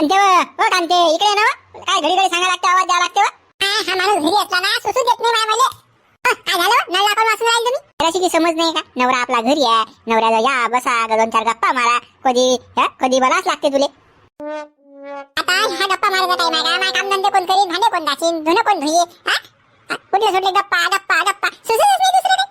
कांते व ओ कांते इकडे ना हो. काय घडी घडी सांगा लागते? आवाज द्यावा लागते हो. हा. माणूस घरी असला ना सुसू देत नाही मला हो, काय झालं? नळ आपण वाचून राहील तुम्ही? जराशी की समज नाही का? नवरा आपला घरी आहे. नवऱ्याला या बसा दोन चार गप्पा मारा. कधी हा, कधी बोलाच लागते तुले. आता ह्या गप्पा मारायचा टाइम आहे का माझ्या कामधंदे कोण करीन भांडे कोण घासीन धुणं कोण धुई हा? कुठले सुटले गप्पा गप्पा गप्पा. सुचतच नाही दुसरं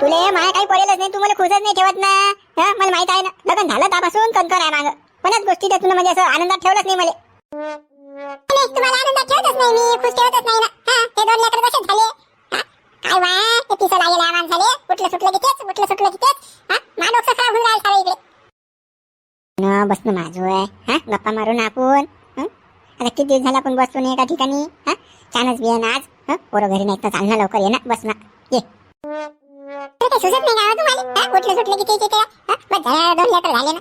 तुले मला काही पडेलच नाही. तू मला खुशच नाही ठेवत ना. मला माहीत आहे ना. लग्न झालं त्यापासून कणकर आहे मागं. कोणाच गोष्टी त्यातून म्हणजे असं आनंदात ठेवलंच नाही मला. नाही, तुम्हाला आनंदात ठेवतच नाही मी खुश ठेवतच नाही ना. हा ते दोन लेकर कसे झाले? हा, काय वा ते पिसं लागेल माणसाले कुठलं सुटलं की तेच कुठलं सुटलं की तेच. हा खराब होऊन राहिलं सारं इकडे. न बस ना माझं आहे हा गप्पा मारून आपण. हं? आता किती दिवस झाला आपण बसतो नाही एका ठिकाणी? हा छानच बिया ना आज. हं? पोरं घरी नाही तर चालणार लवकर ये ना बस ना. ये. काही सुचत नाही तुम्हाला? हा? कुठलं सुटलं की ते ते- ते. हा? बस झालं दोन लेकर झाले ना?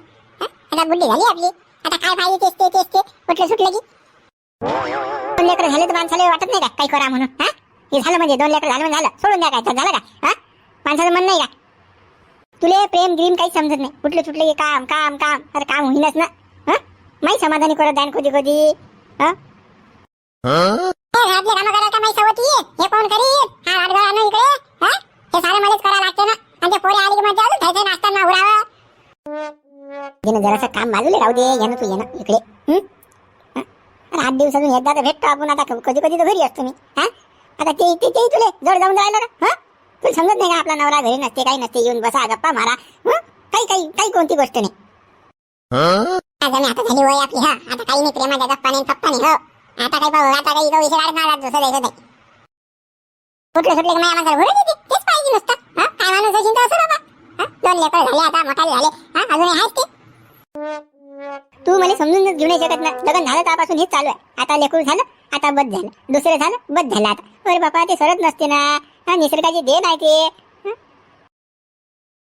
आता बुद्धी झाली आपली. आता काय पाहिजे तेच ते तेच ते. कुठलं सुटलं की? दोन लेकर झाले तर माणसाला वाटत नाही का? काही करा म्हणून हा? हे झालं म्हणजे दोन लेकर झालं म्हणजे झालं. सोडून द्या काय तर झालं का? हा? माणसाचं मन नाही का? तुले प्रेम ग्रीम काही समजत नाही. कुठले सुटले की काम काम काम. अरे काम होईनच ना. हा? माही समाधानी करत जाईन कधी कधी. हा? घरातले कामं करायला का माही सवत ये? हे कोण करीन? हा राडगळ आणू इकडे हा? हे सारं मलाच करावं लागते ना. आणि ते पोरे आली की मग अजून खायचं नाश्ता उडावं. येणं जरासं काम बाजूला राहू दे येणं तू येणं इकडे. हं? हा? अरे आठ दिवसातून एकदा तर भेटतो आपण आता कधी कधी तर घरी असतो मी. हा? आता ते ते ते तुले जड जाऊन राहिलं का? हा? तुला समजत नाही का आपला नवरा घरी नसते काही नसते येऊन बसा गप्पा मारा. हं? काही काही काही कोणती गोष्ट नाही. आता आता झाली वय आपली हा? आता काही नाही प्रेमाच्या गप्पा नाही पप्पा नाही हो. आता काही पाहू आता काही विषय काढणार आज दुसरं द्यायचं नाही. कुठलं सुटलं की माझ्या माणसाला भरून देते? तेच पाहिजे नुसतं. हा? काय माणूस असेल तर असं बाबा? दोन लेकर झाले आता मोठाले झाले. हा अजून आहेच ते तू मला समजूनच घेऊ नाही शकत ना. लग्न झालं त्यापासून हेच चालू आहे. आता लेकरू झालं आता बद झालं. दुसरं झालं बद झालं आता. अरे बापा ते सरत नसते ना. हा निसर्गाची देण आहे ते?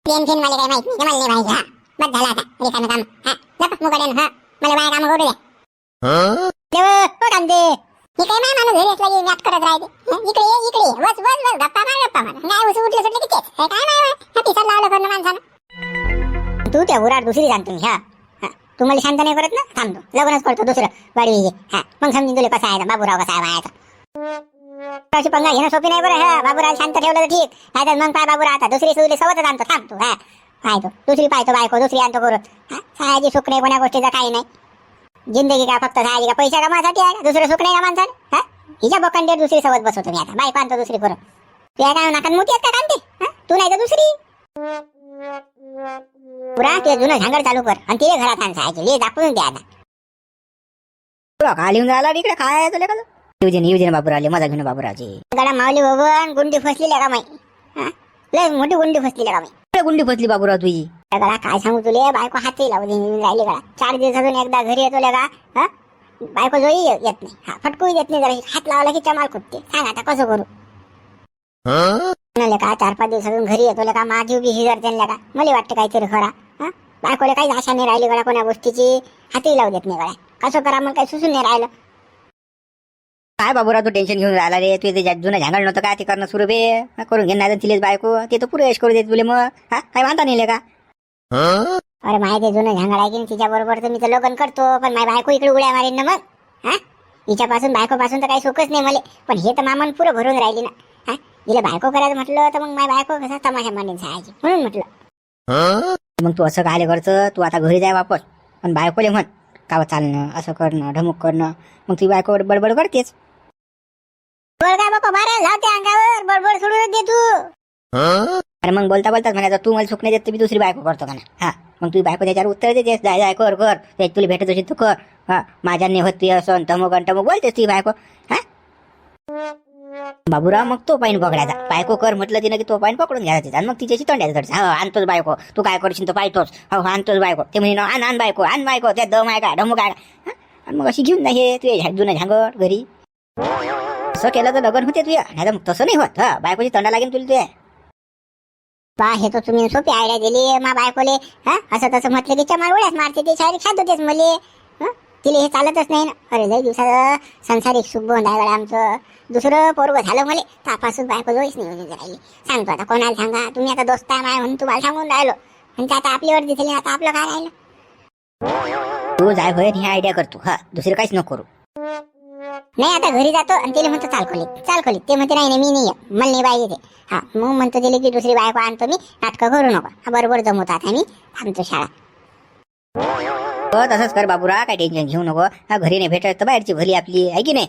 प्रेम फेन मला काही माहीत नाही मला नाही माहिती हा बद झालं आता. रिकामी काम. हा लपक मुकाड्यानं हा. मला बाया काम करू द्या देव हो कांदे. मी काय नाही माणूस घरी असला की नाट करत राहते. हं? इकडे ये इकडे ये. बस बस बस. गप्पा मार गप्पा मार. नाही उस उठलं सुटलं की तेच. हे काय नाही हा लावलं करणं माणसानं. तू त्या उराड दुसरी जाणतो ह्या हा. तू मला शांत नाही करत ना? थांबतो लग्नच करतो दुसरं. गाडी हे हा. मग समजून तुला कसा आहे बाबूराव कसा आहे बायाचा अशी पंगा घेणं सोपी नाही बरं हा? बाबूराव शांत ठेवलं तर ठीक. नाही तर मग काय बाबूराव आता? दुसरी सुधरी सवतच आणतो. थांबतो हा. पाहतो. दुसरी पाहतो बायको दुसरी आणतो करून हा? सहायची सुख नाही कोणा गोष्टीचं काही नाही. जिंदगी का फक्त सहायची का पैसा कमासाठी आहे का दुसरं सुख नाही का माणसाने हा? हिच्या बोकांडे दुसरी सवत बसवतो मी आता. बायको आणतो दुसरी करून. तू या काय नाकात मोठी आहेत का कांते हा? तू नाही तर दुसरी? पुरा जुनं झांगड चालू कर. आणि तिथे घरात आण सहायची ले दाखवून द्या आता. तुला राहिला रे इकडे काय आहे तुला का येऊजेन येऊजेन बाबूरावले मजा घेऊन बाबूरावची गडा माऊली भवन गुंडी फसली का माई? हा? लय मोठी गुंडी फसली का माई? गुंडी फसली बाबूराव तुझी. त्या गडा काय सांगू तुले? बायको हातही लावू दे राहिली गडा चार दिवसातून एकदा घरी येतो लगा हा? बायको जोई येत नाही. हा फटकूही देत नाही जरा. हात लावला की चमाल कुठते सांग आता कसं करू? म्हणाले का चार पाच दिवसातून घरी येतो का? माझी उभी हिजर त्यांना का? मला वाटतं काहीतरी खरा. हा? बायकोला काही आशा नाही राहिली गड्या कोण्या गोष्टीची. हातही लावू देत नाही गड्या. कसं करा मला काही सुसून नाही राहिलं. काय बाबूराव तू टेन्शन घेऊन राहिला रे? तू जुनं झांगड नव्हतं का? ते करणं सुरू बे. हा, करून घेणार तिलेच बायको. ते तर पुरे यश करू देत तुले मग. हा काय मानता नाही का? अरे माहिती जुनं झांगड आहे की नाही तिच्या बरोबर तर मी तर लग्न करतो पण माझी बायको इकडे उड्या मारेन ना मग हा? हिच्यापासून बायको पासून तर काही सुखच नाही मला पण हे तर मामन पुरं भरून राहिली ना हा? हिला बायको करायचं म्हटलं तर मग माझी बायको कसा तमाशा मांडून जायची म्हणून म्हटलं. मग तू असं काय करतं तू आता घरी जाय वापस पण बायकोले म्हण का चालणं असं करणं ढमुक करणं मग ती बायको बडबड करतेच. काय बापा मारा लावते अंगावर बडबड सोडून दे तू. अरे मग बोलता बोलताच म्हणायचं तू मला सुकणे देत मी दुसरी बायको करतो का ना हा. मग तू बायको त्याच्यावर उत्तर देतेस जाय जाय कर कर. ते तुला भेटत असेल तू कर. हा. माझ्या होती असं तमक आणि तमक बोलतेस ती बायको. हा. बाबूराव मग तो पाईन पकडायचा बायको कर म्हटलं तिनं की तो पाईन पकडून घ्यायचा तिचा आणि मग तिच्याशी तोंडायचं धरचा हो आणतोच बायको. तू काय करशील तो पाहतोच हो आणतोच बायको. ते म्हणे आण आण बायको आण बायको. त्या दम आहे का? ढमू काय? हा? आणि मग अशी घेऊन नाही हे तुझे जुनं झांगड घरी. असं केलं तर लग्न होते तुझ्या. नाही तर मग तसं नाही होत. हा. बायकोची तंडा लागेल तुला तुझ्या. बा हे तर तुम्ही सोपी आयडिया दिली मा बायकोले हा? असं तसं म्हटलं की चमार उड्याच मारते ते शारीरिक खात होतेच मले. तिले हे चालतच नाही ना. अरे लय दिवसाचं संसारिक सुख बंद आहे आमचं. दुसरं पोरग झालं मले तापासून बायको जोईच नाही म्हणजे राहिली. सांगतो आता कोणाला सांगा तुम्ही आता दोस्त आहे माय म्हणून तुम्हाला सांगून राहिलो. म्हणजे आता आपली वर्दी झाली आता आपलं काय राहिलं? तू जाय होय ही आयडिया करतो. हा दुसरं काहीच नको करू. नाही आता घरी जातो आणि तिला म्हणतो चाल खोलीत चाल खोलीत. ते म्हणते नाही नाही मी नाही येत मला नाही पाहिजे ते हा मग म्हणतो तिला की दुसरी बायको आणतो मी नाटकं करू नका. हा बरोबर जमवतात आम्ही थांबतो शाळा. हो तसंच कर बाबूरा काय टेन्शन घेऊ नको. हा घरी नाही भेटत तर बाहेरची भली आपली आहे की नाही?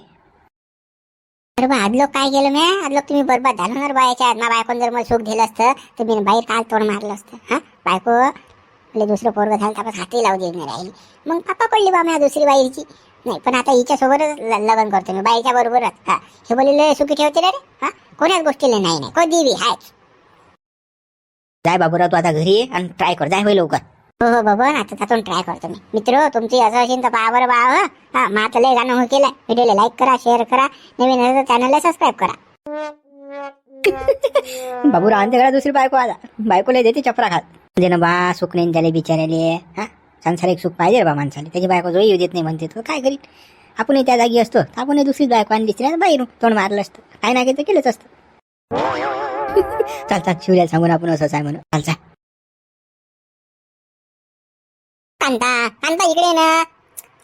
अरे बा आदलोक काय केलं मी आदलोक तुम्ही बरबाद झालो ना बायाच्या ना बायकोन जर मला सुख दिलं असतं तर मी बाहेर काल तोड मारलं असतं. हा बायको आपले दुसरं पोरग झालं त्यापास हातही लावू देत नाही राहिली मग पप्पा पडली बा मी दुसरी बाईची नाही पण आता हिच्या सोबतच लग्न करतो मी बाईच्या बरोबरच. हा. हे बोलले सुखी ठेवते रे हा? कोणाच गोष्टीला नाही नाही. कधी बी हायच जाय बाबूराव तू आता घरी ये आणि ट्राय कर. जाय होय लवकर. हो हो बाबा. आता त्यातून ट्राय करतो मी. मित्र तुमची असं असेल तर पहा बरं बा हं. आता लय गाणं हो केलं व्हिडिओला लाईक करा शेअर करा. नवीन असेल तर चॅनलला सबस्क्राईब करा. बाबूराव आणते घरा दुसरी बायको आता. बायकोला देते चपरा खात म्हणजे ना बा नाही त्याला बिचाराले हा. सांसारिक सुख पाहिजे बा माणसाला. त्याची बायको जो येऊ देत नाही म्हणते तो. काय करीत आपणही त्या जागी असतो. आपणही दुसरी बायको आणि असती ना बाहेरून तोंड मारलं असतं. काय नाही केलं तर केलंच असतं. चालतात शिवऱ्याला सांगून आपण असंच आहे म्हणून. चालता कांता कांता इकडे ना.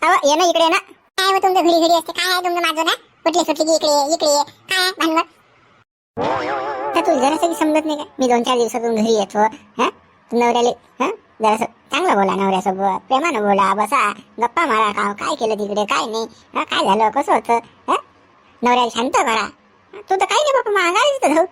अहो ये ना इकडे ना. काय हो तुमचं घडी घडी असते? काय आहे तुमचं माझं ना? कुठली सुटली की इकडे इकडे काय आहे भानगड? तर तुला जरासं समजत नाही का? मी दोन चार दिवसातून घरी येतो. हा? नवऱ्याले हा? जरासं चांगलं बोला नवऱ्यासोबत. प्रेमानं बोला बसा. गप्पा मारा का काय केलं तिकडे? काय नाही? हा काय झालं? कसं होतं? हा? नवऱ्याला शांत करा. तू तर काही नाही बाबा मागायला तर जाऊ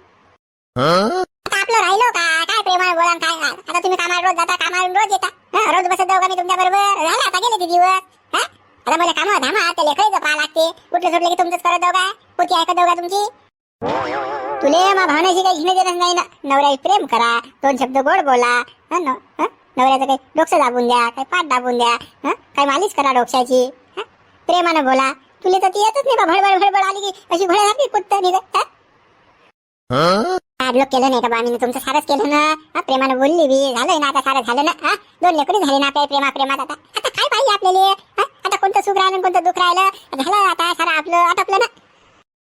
आता आपलं राहिलो का? काय प्रेमानं बोला काय आता तुम्ही कामाला रोज जाता कामाला रोज येता. रोज बसत जाऊ का मी तुमच्या बरोबर? झालं आता गेले ते दिवस. हा? आता मला काम धामा ते लेकराचं जपा लागते. कुठलं सुटलं की तुमचंच करत जाऊ का? ऐकत जाऊ का तुमची? तुले मा भावनेशी काही घेणं देणं नाही ना. नवऱ्याला प्रेम करा. दोन शब्द गोड बोला. हा हा? नवऱ्याचं काही डोकं दाबून द्या काही पाठ दाबून द्या हा? काही मालिश करा डोक्याची हा? प्रेमानं बोला. तुले तर ती येतच नाही बा भडबड भडबड आली की अशी घोड्यासारखी कुत्त निघत हा? लोक केलं नाही का बा मी तुमचं सारंच केलं ना? हा प्रेमानं बोलली बी झालंय ना आता सारं झालं ना हा? दोन लेकरी झाले ना आपल्या प्रेमा प्रेमात आता. आता काय पाहिजे आपल्याला हा? आता कोणतं सुख राहिलं कोणतं दुःख राहिलं? झालं आता सारं आपलं आटपलं ना.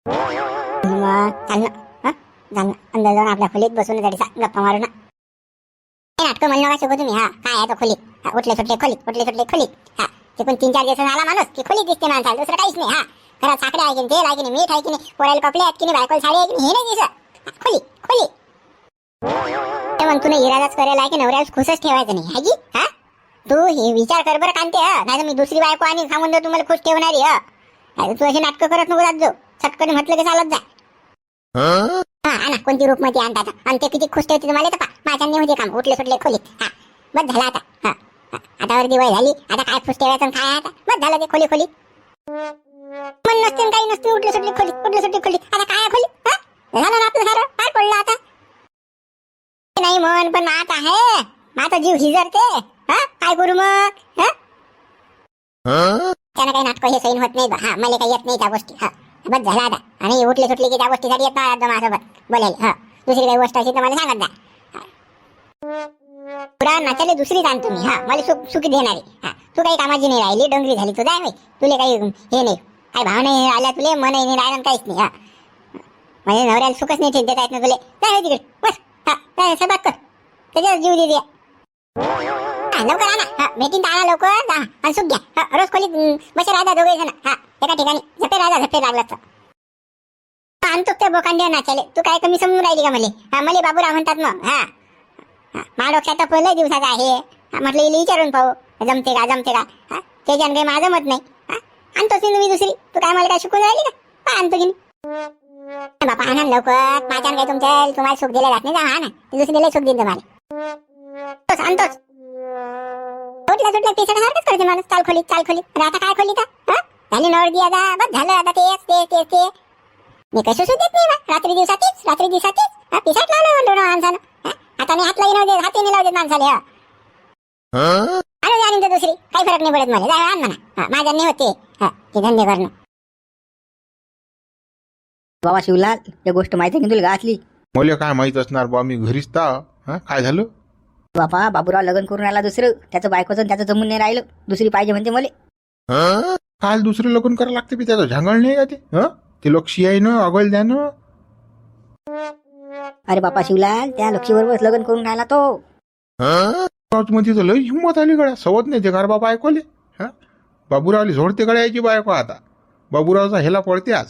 मग चाल ना हा? चाल ना अंदर जाऊन आपल्या खोलीत बसून गप्पा मारू ना. नाटकं म्हणलं का शिकू तुम्ही? हा. काय आहे तो खोलीत हा उठले सुटले खोलीत उठले सुटले खोलीत हा. तिकून तीन चार दिवस आला माणूस की खोलीत दिसते माणसाला. दुसरं काहीच नाही. हा. घरात साखरे आहे की तेल आहे की नाही मीठ आहे की नाही पोरायला कपडे आहेत की नाही बायकोला साडी आहे की नाही हे नाही दिसत. खोली खोली. ते मग तुला इरादाच करायला आहे की नवऱ्याला खुशच ठेवायचं नाही. है की? हा? तू हे विचार कर बरं कांते हा. नाही मी दुसरी बायको आणि सांगून देऊ तुम्हाला खुश ठेवणारी हा. तू अशी नाटकं करत नको जात जाऊ. चटकन म्हटलं की चालत जा. आला कोणती कोणती मध्ये आणतात? आणि ते किती खुश ठेवते तुम्हाला तर पा माझ्या होते काम. उठले सुटले खोलीत. हा बस झाला आता. हा आता वर वय झाली. आता काय खुश ठेवायचं काय आता? बस झालं ते खोली खोली. मन नसते काही नसते. उठले सुटले खोलीत उठले सुटले खोलीत. आता काय खोली? झालं ना आपलं सारं? काय पडलं आता? नाही म्हण पण मात आहे. माझा जीव हिजरते. हा? काय करू मग? हा? त्यानं काही नाटक हे सैन होत नाही हा मला काही येत नाही त्या गोष्टी. हा. बस झाला आता. आणि उठले सुटले की त्या गोष्टीसाठी येत नाही माझ्यासोबत. बोलायला हा. दुसरी काही गोष्ट असेल तर मला सांगत जा. पुरा नाचाले दुसरी जाण तुम्ही हा. मला सुख सुखी देणारी हा. तू काही कामाची नाही राहिली डोंगरी झाली तू जाय तुले काही हे नाही. काही भाव नाही आल्या तुले मन नाही राहिलं काहीच नाही हा. म्हणजे नवऱ्याला सुखच नाही ठीक देता येत ना तुले. जाय तिकडे बस हा. काय सबात कर. त्याच्यात जीव दे दे. हा, लवकर आणा हा भेटीन आणा लवकर. जा आणि सुख घ्या. हा रोज खोलीत अं, बसे राहता दोघे जण. हा एका ठिकाणी. झपे राहता झपे लागला तर हा, आणतो ते बोकांड्या नाचाले तू काय कमी समजून राहिली का मले? हा मले बाबूराव म्हणतात मग. हा. हा, माझ्या डोक्यात तर पहिलं दिवसाचा आहे. हा, म्हटलं इले विचारून पाहू. जमते का जमते का? हा त्याच्यानं काही माझं मत नाही. हा आणतोच मी दुसरी. तू काय मला काय शिकून राहिली का? पहा, आणतो की नाही. बापा आणा लवकर. माझ्यानं काय तुमच्या तुम्हाला सुख दिलं जात नाही. जा हा ना. दुसरीला सुख देईन तुम्हाला. तोच आणतोच. सुटल्या सुटल्या पिसड सारखंच करते माणूस. चाल खोलीत चाल अरे आता काय खोलीत हा? झाली नवर दिया जा. बस झालं. आता तेच तेच तेच ते मी कशी सुद्धा देत नाही बा? रात्री दिवसातीच रात्री दिवसातीच. हा? पिसट लावलं म्हणतो ना माणसानं हा? आता मी हातला देत हाती नाही लावू देत माणसाला हा. आणू दुसरी. काही फरक नाही पडत मला. जाय आण म्हणा. हा माझ्या नाही होते हा ते धंदे करणं. बाबा शिवलाल या गोष्ट माहिती आहे की तुला घातली मला काय माहीत असणार बा? मी घरीच ता. हा? काय झालं? बापा बाबूराव लग्न करून आला दुसरं. त्याचं बायकोचं त्याचं जमून नाही राहिलं. दुसरी पाहिजे म्हणते मला. हं? काल दुसरं लग्न करायला लागते बी त्याचं. झांगळ नाही का ते? हं? ते लक्ष आहे ना अगोल द्या ना अरे बापा शिवलाल त्या लक्षीबरोबर लग्न करून राहिला तो. हं? मध्ये तर लय हिंमत आली गड्या. सवत नाही ते घर बाबा ऐकवले हा? बाबूरावली झोडते गळ्याची बायको आता. बाबूरावचा हेला पडते आज.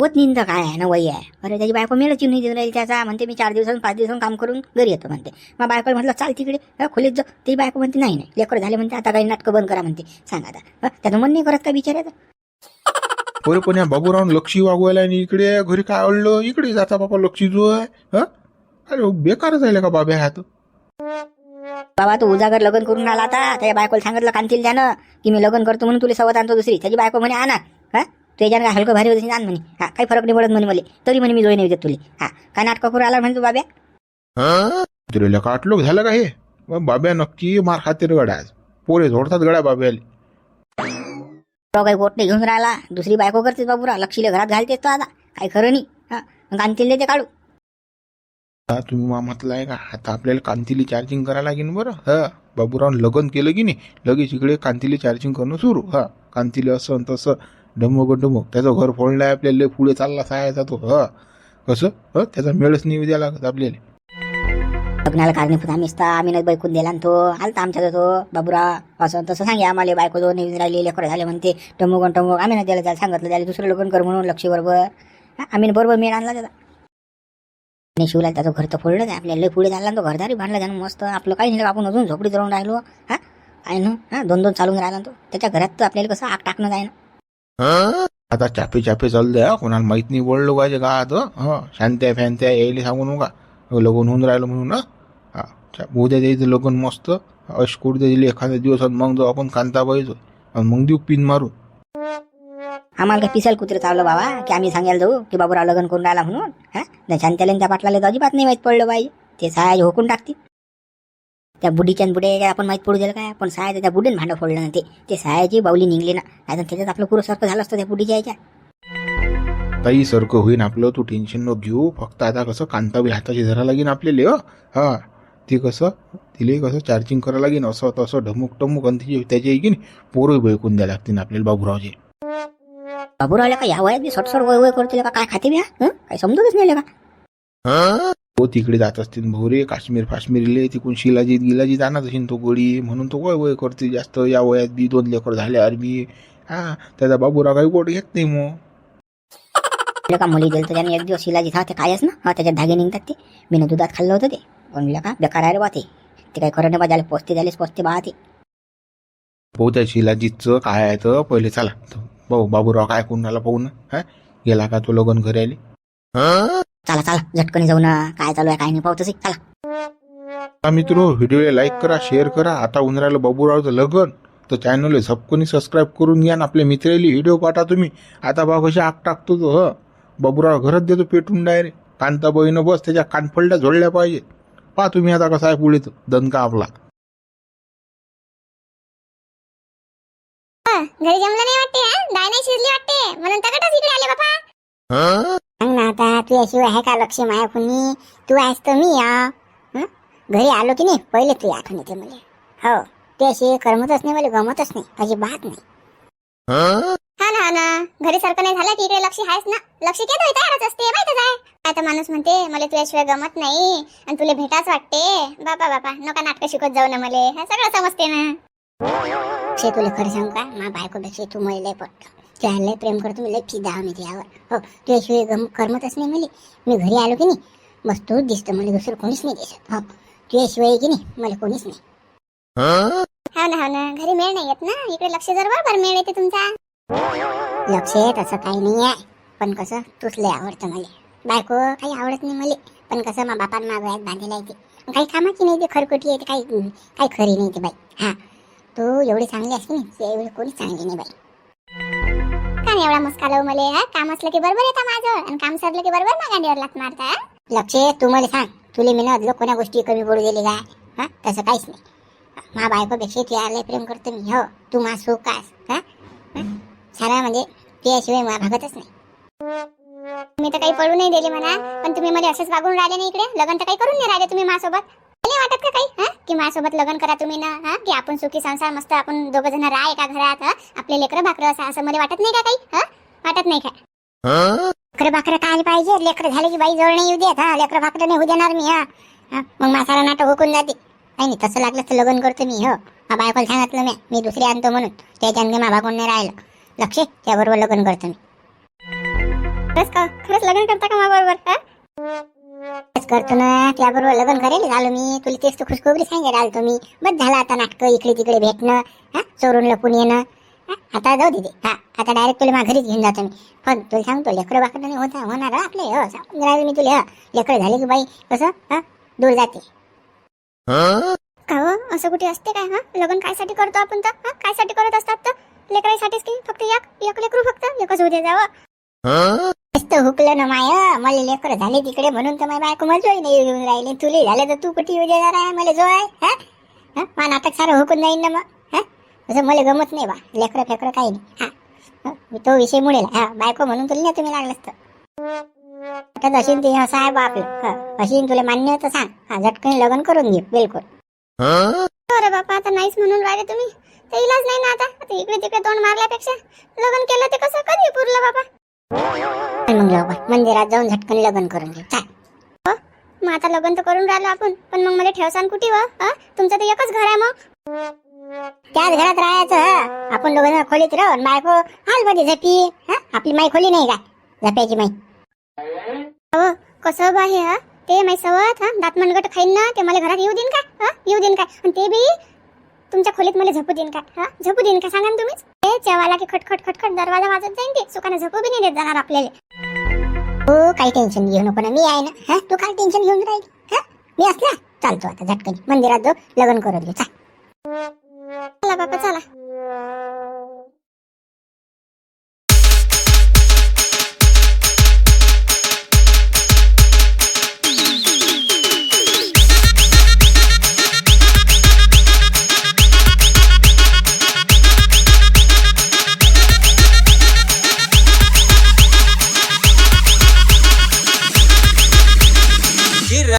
होत निंद काय आहे? ना वय आहे. अरे त्याची बायको मिळची नाही देऊन राहील. त्याचा म्हणते मी चार दिवसांनी पाच दिवसांनी काम करून घरी येतो म्हणते. मग बायकोला म्हटलं चाल तिकडे खोलीत जा. ती बायको म्हणते नाही नाही लेकर झाले म्हणते आता काही नाटकं बंद करा म्हणते. सांगा आता. त्याचं मन नाही करत का बिचारायचं बरं पण या बाबूराव लक्षी वागवायला आणि इकडे घरी काय आवडलं? इकडे जाता बाबा लक्षी जो आहे हा? अरे बेकारच आहे का बाबा ह्यात? बाबा तू उजागर लग्न करून आला आता. त्या बायकोला सांगितलं कांतील त्यानं की मी लग्न करतो म्हणून तुला सवत आणतो दुसरी. त्याची बायको म्हणे आणा. हा तुझ्या काय हलकं भारी होती आण म्हणे. हा काही फरक नाही पडत म्हणे मला. तरी म्हणे मी जोई नाही देत तुला. हा काय नाटकं करून आला म्हणे तू बाब्या? तिला काटलोक झालं का हे? बाब्या नक्की मार खाते रे गड्या आज. पोरे झोडतात गड्या बाब्याले. तो काही पोट नाही घेऊन राहिला. दुसरी बायको करते बाबूरा लक्षीले घरात घालतेस तो आता. काही खरं नाही. हा कांतील देते काढू. तुम्ही मामातला आहे का? आता आपल्याला कांतिली चार्जिंग करायला लागेल बरं. हा बाबूराव लग्न केलं की नाही? लगेच इकडे कांतिली चार्जिंग करणं सुरू. हा कांतिली असं तसं डमक डमक त्याचं घर फोडलंय आपल्याला लय पुढे चालला सायाचा तो. ह. कसं? ह? त्याचा मेळच नाही द्यावा लागत आपल्याला. लग्नाला कारणीभूत आम्हीच तर आम्ही बायकून दिला न तो. आलता आमच्या तो बाबूरा असं तसं सांगे आम्हाला बायको दोन नवीन राहिली लेकर झाले म्हणते. टमोग टमोग आम्ही नाही त्याला त्याला सांगितलं त्याला दुसरं लग्न कर म्हणून लक्ष बरोबर. हा, आम्ही बरोबर मेळ आणला त्याचा. आणि शिवला त्याचं घर तर फोडलं नाही आपल्याला लय पुढे झाला तो. घरदारी बांधला जाणं मस्त. आपलं काही नाही आपण अजून झोपडीत राहून राहिलो. हा? आहे ना? हा दोन दोन चालून राहिला तो. त्याच्या घरात तर आपल्याला कसं आग टाकणं जाय ना आता चापे चापे चाललंय कोणाला माहीत नाही बोललो पाहिजे का आता हा? शांत्या फॅनत्या यायला सांगू नका. लग्न होऊन राहिलं म्हणून ना हा. उद्या द्यायचं लग्न मस्त अशकूट दिली एखाद्या दिवसात मग जाऊ आपण कांता पाहिजे आणि मग देऊ पिन मारू आम्हाला काय पिसायला कुत्रे चावलं बाबा की आम्ही सांगायला जाऊ की बाबूराव लग्न करून राहिला म्हणून हा? शांत्याला त्या पाटलाला अजिबात नाही माहीत पडलं बाई. ते सहाय होकून टाकते त्या बुडीच्या बुडे काय आपण माहीत पडू दिलं काय? पण साया त्या बुडीन भांडं फोडलं ना ते. ते सायाची बावली निघली ना. नाही त्याच्यात आपलं पुरसारखं झालं असतं त्या बुडीच्या याच्या. ताई सारखं होईन आपलं. तू टेन्शन न घेऊ. फक्त आता कसं कांताबाई हाताची धरा लागेन आपल्याला हो? हा. ती कसं तिले कसं चार्जिंग करायला लागेन. असं तसं ढमुक टमुक आणि तिचे त्याचे की नाही पोरं बैकून द्यायला लागतील आपल्याला बाबूरावचे. बाबूरावला का या वयात बी सटसट वय वय करते का? काय खाते हा? हं? काही समजतच नाही का? तो तिकडे जात असतील. भोरे काश्मीर फाश्मीरले तिकडून शिलाजीत गिलाजीत आणत असेल तो गोळी म्हणून तो वय वय करते. जास्त या वयात बी दोन लेकर झाले अरबी हा त्याचा बाबूराव काही गोड घेत नाही मग. का मुली तर त्याने एक दिवस शिलाजी था ते कायच ना? हा त्याच्यात धागे निघतात ते. मी दुधात खाल्लं होतं ते. म्हणलं का बेकार आहे रे बा ते. ते काही खरं नाही बा झाले पोचते झालेच पोचते बा ते. भाऊ त्या शिलाजीतचं काय आहे तर पहिले चला. भाऊ बाबूराव काय कोणाला पाहू ना? हा गेला का तो लगन घरी आली? चला चला झटकन जाऊ ना. काय चालू आहे काय नाही पाहतच चला. मित्र व्हिडिओला लाईक करा शेअर करा. आता होऊन राहिलं बाबूरावचं लगन. तर चॅनलला झपकनी सबस्क्राईब करून घ्या ना आपल्या मित्राला. व्हिडिओ पाठा तुम्ही. आता बा कशी आग टाकतो तो ह. बाबूराव घरात देतो पेटून डायरेक्ट कांताबाईनं बस त्याच्या कानफलड्या जोडल्या पाहिजे पहा तुम्ही आता कसा आहे पुढे तो. दणका आपला. घरी जमलं नाही वाटते हा. नाही शिजली वाटते. म्हणून तकटच इकडे आले बापा. सांग ना आता तू याशिवाय आहे का लक्ष माया कुणी तू आहेस तर मी या घरी आलो की नाही? पहिले तू आठवण येते मला. हो तू करमतच नाही मला गमतच नाही अजिबात नाही. हा ना हा ना. घरी सारखं नाही झालं की इकडे लक्ष आहेस ना? लक्ष केलं तयारच असते माहितच आहे. आता माणूस म्हणते मला तुझ्याशिवाय गमत नाही आणि तुला भेटाच वाटते. बापा बापा नका नाटक शिकत जाऊ ना मला. हे सगळं समजते ना. शे तुला खरं सांगू का? मा बायकोपेक्षा तू मला लय पटतं लय प्रेम करतो मी लय फिदा मी त्यावर हो तुझ्याशिवाय गम करमतच नाही मला मी घरी आलो की नाही बस तूच दिसतं मला दुसरं कोणीच नाही दिसत. हो तुझ्याशिवाय की नाही मला कोणीच नाही. हो? ना हो ना. घरी मेळ नाही येत ना? इकडे लक्ष जर बरोबर मेळ येते तुमचा. लक्ष येत असं काही नाही आहे. पण कसं तूच लय आवडतं मला. बायको काही आवडत नाही मला. पण कसं मा बापान मागवायत बांधलेला आहे ते काही कामाची नाही ते खरकुटी आहे ते काही काही खरी नाही ते बाई. हा. तू एवढी चांगली असते ना एवढी कोणी चांगली नाही बाई. का नाही एवढा मस्का लावू मला हा? काम असलं की बरोबर येतं माझं आणि काम सरलं की बरोबर मागांडीवर लात मारता लक्ष तू मला सांग तुले मी ना कोण्या गोष्टी कमी पडू दिलेल्या आहे हा? तसं काहीच नाही. मा बायकोपेक्षा तू यायला प्रेम करतो मी. हो तू मा सुख हा? हा? सारा म्हणजे तुझ्याशिवाय मला भागतच नाही. मी तर काही पडू नाही दिली म्हणा पण तुम्ही मला असंच वागून राहिले नाही इकडे? लग्न तर काही करून नाही राहिले तुम्ही माझ्यासोबत वाटत का काही हा? की माझ्यासोबत लग्न करा तुम्ही ना हा? की आपण सुखी संसार मस्त आपण दोघ जण राह एका घरात हा? आपले लेकरं भाकरं असं असं मला वाटत नाही का काही हा? वाटत नाही काय लेकरं भाकरं काय पाहिजे लेकरं झाले की बाई जवळ नाही येऊ देत हा? लेकरं भाकरं नाही होऊ देणार मी हा? मग मासाला नाटक हुकून जाते. काही नाही तसं लागलं तर लग्न करतो मी हो. मा बायकोला सांगितलं मी मी दुसरी आणतो म्हणून. त्याच्या त्याच्याने मा भागून नाही राहिलं. लक्ष त्याबरोबर लग्न करतो मी. खरंच का? खरंच लग्न करता का माझ्याबरोबर तेच करतो ना त्याबरोबर लग्न करेल झालो मी. तुला तेच तर खुशखबरी सांगायला आलो तुम्ही बस झालं आता नाटकं इकडे तिकडे भेटणं हा चोरून लपून येणं. आता जाऊ दे हा आता डायरेक्ट तुला माझ्या घरीच घेऊन जातो मी. पण तुला सांगतो लेकरं बाकरं नाही होता. होणार आपले हो सांगून राहिले मी तुला हो. लेकरं झाले की बाई कसं हा दूर जाते. का हो? असं कुठे असते काय हा? लग्न कायसाठी करतो आपण तर? हा कायसाठी करत असतात तर? लेकरासाठीच की? फक्त एक एक लेकरू फक्त? एकच होते जावं. नुसतं हुकलं ना माय. मला लेकर झाले तिकडे म्हणून तर माझ्या बायको मजोय नाही येऊन राहिले. तुले झाले तर तू कुठे येऊ देणार आहे मला जो आहे हा? आता मा नाटक सारं हुकून जाईन ना मग. हा? असं मला गमत नाही बा. लेकरं फेकरं काही नाही. हा? मी तो विषय मुळेल हा? बायको म्हणून तुला नाही तुम्ही लागलं असतं अशीन ते असं आहे बा आपलं अशीन तुला मान्य तर सांग. हा झटकन लग्न करून घे. बिलकुल. अरे बापा आता नाहीच म्हणून राहिले तुम्ही. ते इलाज नाही ना आता? आता इकडे तिकडे तोंड मारल्यापेक्षा लग्न केलं ते कसं? कधी पुरलं बाबा मग लवकर मंदिरात जाऊन झटकन लग्न करून घेऊ. चाल. हो? मग आता लग्न तर करून राहिलो आपण. पण मग मला ठेवसान कुठे व? हा? तुमचं तर एकच घर आहे मग. त्याच घरात राहायचं हं. आपण दोघं खोलीत राहून बायको मध्ये झपी. हं? आपली माई खोली नाही का? झपायची माई. हो कसं बा हे हा? ते माई सवत हा? दात मनगट खाईन ना ते मला घरात येऊ देईन का? हा? येऊ देईन का? आणि ते बी तुमच्या खोलीत मला झोपू देईन का? हा? झोपू देईन का? सांगा ना तुम्हीच. ते जेवायला की खटखट खटखट दरवाजा वाजत जाईन ते. सुखाने झोपू बी नाही देत जाणार आपल्याला. हो काही टेन्शन घेऊ नको ना. मी आहे ना हा? तू काय टेन्शन घेऊन राहील हा? मी असला? चालतो आता झटकन. मंदिरात जाऊ लग्न करून घेऊ. चला बाबा चला.